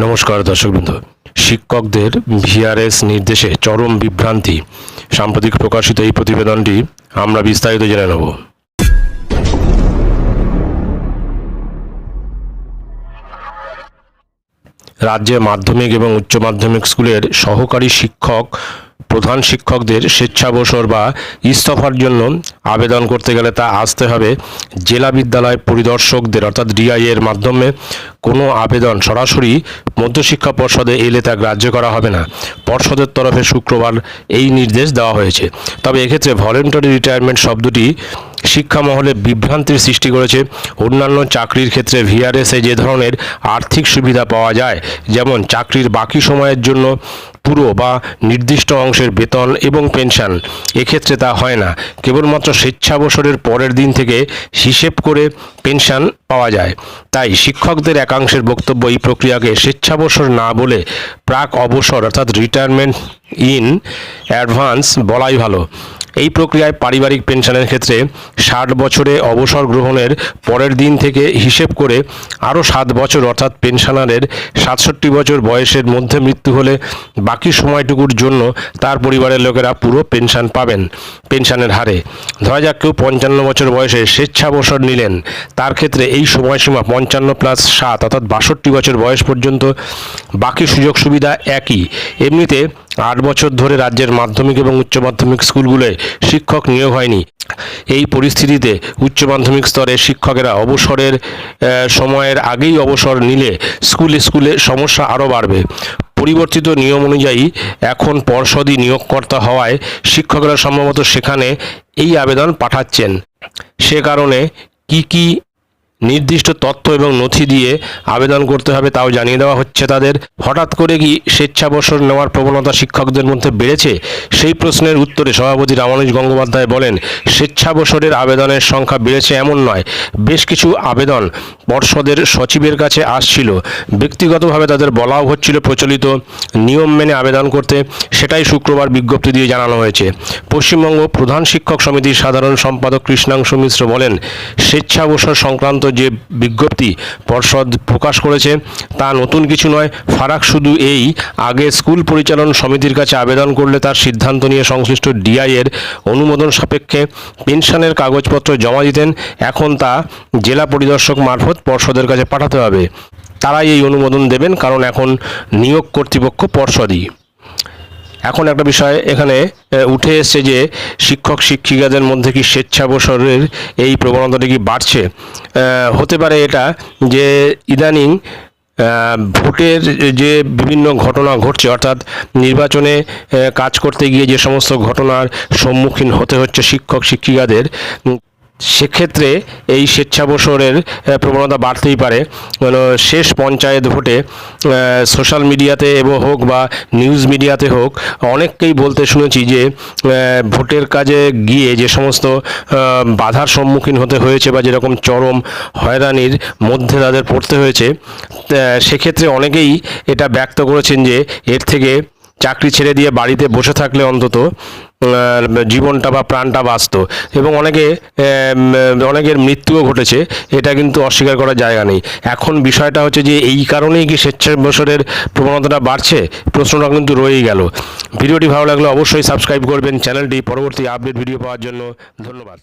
নমস্কার দর্শকবৃন্দ। শিক্ষকদের ভিআরএস নির্দেশে চরম বিভ্রান্তি। সাম্প্রতিক প্রকাশিত এই প্রতিবেদনটি আমরা বিস্তারিত জেনে নেব। রাজ্যে মাধ্যমিক এবং উচ্চ মাধ্যমিক স্কুলের সহকারী শিক্ষক প্রধান শিক্ষকদের স্বেচ্ছাবসর বা ইস্তফার জন্য আবেদন করতে গেলে তা আসতে হবে। জেলা বিদ্যালয় পরিদর্শকদের অর্থাৎ ডিআই এর মাধ্যমে কোনো আবেদন সরাসরি মধ্যশিক্ষা পর্ষদে এলে তা গ্রাহ্য করা হবে না। পর্ষদের তরফে শুক্রবার এই নির্দেশ দেওয়া হয়েছে। তবে এক্ষেত্রে ভলেন্টারি রিটায়ারমেন্ট শব্দটি শিক্ষা মহলে বিভ্রান্তির সৃষ্টি করেছে। অন্যান্য চাকরির ক্ষেত্রে ভিআরএসে যে ধরনের আর্থিক সুবিধা পাওয়া যায়, যেমন চাকরির বাকি সময়ের জন্য পুরো বা নির্দিষ্ট অংশের বেতন এবং পেনশন, এক্ষেত্রে তা হয় না। কেবলমাত্র স্বেচ্ছাবসরের পরের দিন থেকে হিসেব করে পেনশন পাওয়া যায়। তাই শিক্ষকদের একাংশের বক্তব্য এই প্রক্রিয়াকে স্বেচ্ছাবসর না বলে প্রাক অবসর অর্থাৎ রিটায়ারমেন্ট ইন অ্যাডভান্স বলাই ভালো। এই প্রক্রিয়ায় পারিবারিক পেনশনের ক্ষেত্রে ষাট বছরে অবসর গ্রহণের পরের দিন থেকে হিসেব করে আরও সাত বছর, অর্থাৎ পেনশনারের সাতষট্টি বছর বয়সের মধ্যে মৃত্যু হলে বাকি সময়টুকুর জন্য তার পরিবারের লোকেরা পুরো পেনশন পাবেন, পেনশনের হারে। ধরা যাক কেউ পঞ্চান্ন বছর বয়সে স্বেচ্ছাবসর নিলেন, তার ক্ষেত্রে এই সময়সীমা পঞ্চান্ন প্লাস সাত, অর্থাৎ বাষট্টি বছর বয়স পর্যন্ত বাকি সুযোগ সুবিধা একই। এমনিতে আট বছর ধরে রাজ্যের মাধ্যমিক এবং উচ্চ মাধ্যমিক স্কুলগুলোয় শিক্ষক নিয়োগ হয়নি। এই পরিস্থিতিতে উচ্চ মাধ্যমিক স্তরে শিক্ষকেরা অবসরের সময়ের আগেই অবসর নিলে স্কুলে স্কুলে সমস্যা আরও বাড়বে। পরিবর্তিত নিয়ম অনুযায়ী এখন পর্ষদই নিয়োগকর্তা হওয়ায় শিক্ষকরা সম্ভবত সেখানে এই আবেদন পাঠাচ্ছেন। সে কারণে কি কি নির্দিষ্ট তথ্য এবং নথি দিয়ে আবেদন করতে হবে তাও জানিয়ে দেওয়া হচ্ছে তাদের। হঠাৎ করে কি স্বেচ্ছাবসর নেওয়ার প্রবণতা শিক্ষকদের মধ্যে বেড়েছে? সেই প্রশ্নের উত্তরে সভাপতি রামানুজ গঙ্গোপাধ্যায় বলেন, স্বেচ্ছাবসরের আবেদনের সংখ্যা বেড়েছে এমন নয়, বেশ কিছু আবেদন পর্ষদের সচিবের কাছে আসছিল। ব্যক্তিগতভাবে তাদের বলাও হচ্ছিল প্রচলিত নিয়ম মেনে আবেদন করতে, সেটাই শুক্রবার বিজ্ঞপ্তি দিয়ে জানানো হয়েছে। পশ্চিমবঙ্গ প্রধান শিক্ষক সমিতির সাধারণ সম্পাদক কৃষ্ণাংশু মিশ্র বলেন, স্বেচ্ছাবসর সংক্রান্ত যে বিজ্ঞপ্তি পর্ষদ প্রকাশ করেছে তা নতুন কিছু নয়। ফারাক শুধু এই, আগে স্কুল পরিচালন সমিতির কাছে আবেদন করলে তার সিদ্ধান্ত নিয়ে সংশ্লিষ্ট ডিআই এর অনুমোদন সাপেক্ষে পেনশনের কাগজপত্র জমা দিতেন। এখন তা জেলা পরিদর্শক মারফত পর্ষদের কাছে পাঠাতে হবে। তারাই এই অনুমোদন দেবেন, কারণ এখন নিয়োগ কর্তৃপক্ষ পর্ষদই। এখন একটা বিষয়, এখানে উঠে এসছে যে শিক্ষক, শিক্ষিকাদের মধ্যে কি স্বেচ্ছাবসরের এই প্রবণতাটি কি বাড়ছে? হতে পারে এটা যে ইদানিং ভোটের যে বিভিন্ন ঘটনা ঘটছে, অর্থাৎ নির্বাচনে কাজ করতে গিয়ে যে সমস্ত ঘটনার সম্মুখীন হতে হচ্ছে শিক্ষক, শিক্ষিকাদের সেক্ষেত্রে এই স্বেচ্ছাবসরের প্রবণতা বাড়তেই পারে। শেষ পঞ্চায়েত ভোটে সোশ্যাল মিডিয়াতে এবং হোক বা নিউজ মিডিয়াতে হোক, অনেককেই বলতে শুনেছি যে ভোটের কাজে গিয়ে যে সমস্ত বাধার সম্মুখীন হতে হয়েছে বা যেরকম চরম হয়রানির মধ্যে তাদের পড়তে হয়েছে সেক্ষেত্রে অনেকেই এটা ব্যক্ত করেছেন যে, এর থেকে চাকরি ছেড়ে দিয়ে বাড়িতে বসে থাকলে অন্তত জীবনটা বা প্রাণটা বাঁচত। এবং অনেকে অনেকের মৃত্যুও ঘটেছে, এটা কিন্তু অস্বীকার করার জায়গা নেই। এখন বিষয়টা হচ্ছে যে, এই কারণেই কি স্বেচ্ছাবসরের প্রবণতাটা বাড়ছে? প্রশ্নটা কিন্তু রয়েই গেল। ভিডিওটি ভালো লাগলে অবশ্যই সাবস্ক্রাইব করবেন। চ্যানেলটি পরবর্তী আপডেট ভিডিও পাওয়ার জন্য ধন্যবাদ।